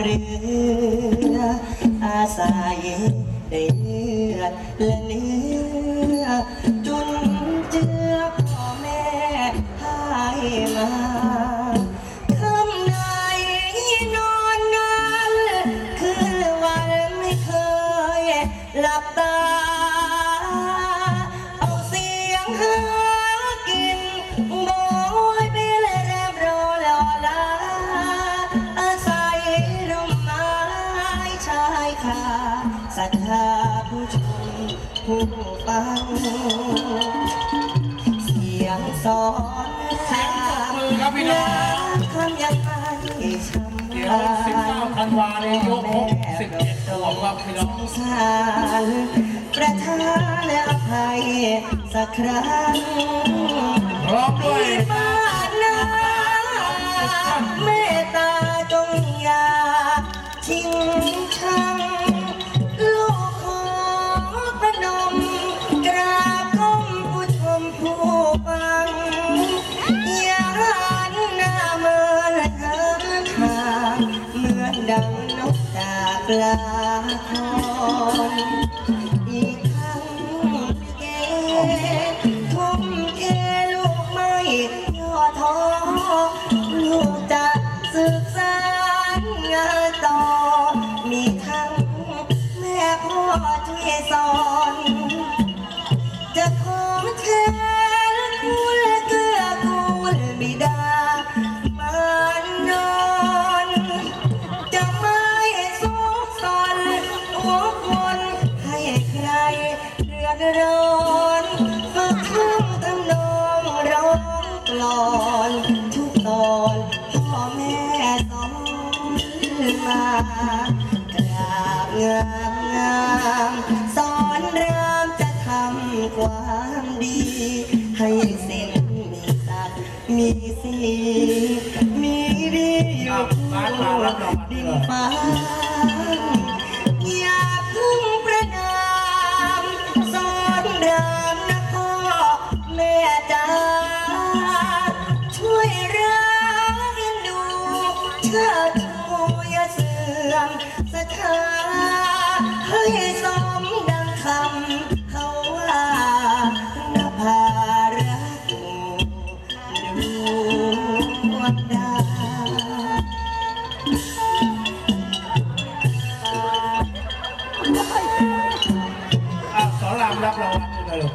เรืออาศัยได้เลือดและเนื้อจุนเจือพ่อแม่ให้มาาศรัทธาผู้ชมผู้ฟังเสียงสอนเสียงปรบมือครับพี่น้องคำยังไงช้ำเดี๋ยว19ธันวาเลยยกครบ17ขวบครับพี่น้องสารประทานอภัยสักครั้งพร้อมด้วยบ้านนาเมตตาจงอย่าทิ้งชั จากลาคอนอีกครั้งเกทุ่มเทลูกไม่ย่อท้อลูกจะศึกษางานต่อ มีทั้งแม่พ่อช่วยสอน อนทุกตอนพ่อแม่สอนมากราบงามงามสอนรามจะทำความดี ให้สิ้นมีสัตว์มีสีมีดีอยู่ทั่วดินฟ้าา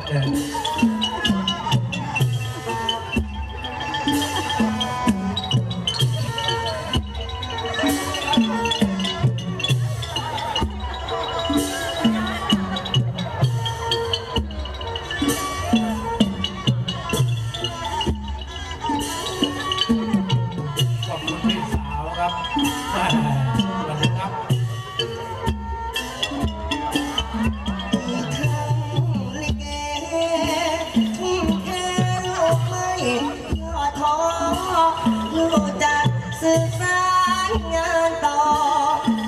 จะสื่อสารงานต่อ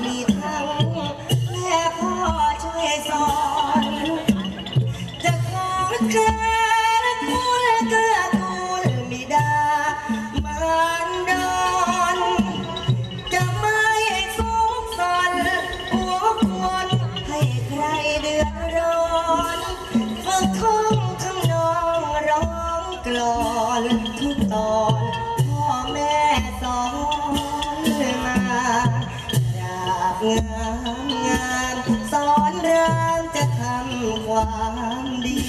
มีทั้งแม่พ่อช่วยสอน จะขอแท ความดี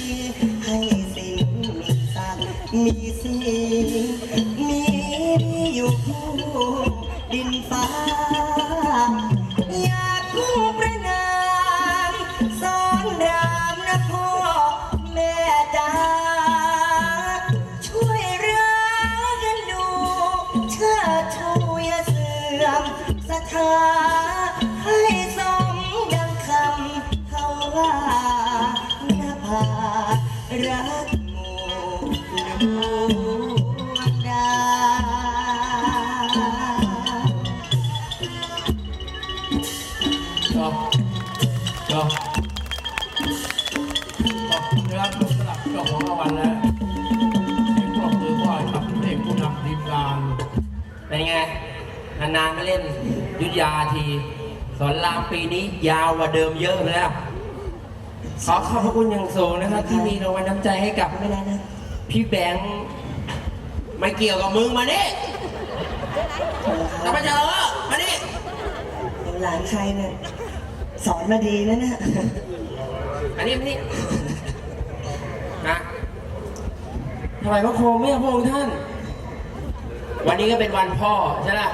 ให้สิ่งมีสักมีสีมีดีอยู่คู่ดินฟ้า อยากคู่ประนามสอนรามนะพ่อแม่จ๋าช่วยรักกันดูเชิดชูอย่าเสื่อมศรัทธา จบจบขอบคุณครับสำหรับเจ้าของรางวัลและเสียงปรบมือพ่อให้กับเด็กผู้นำทีมงานเป็นไง นานๆมาเล่นยุทธยาที สอนรามปีนี้ยาวกว่าเดิมเยอะเลยอะขอขอบพระคุณอย่างสูงนะครับที่มีรางวัลน้ำใจให้กับ ไม่ได้นะ พี่แบงค์ไม่เกี่ยวกับมึงมานี่จะมาเจอมานี่เดี๋ยวหลานใครเนี่ยสอนมาดีนะเนี่ยมานี่มานี่นะทำไมพระโคมไม่เอาพระองค์ท่าน วันนี้ก็เป็นวันพ่อใช่ไหม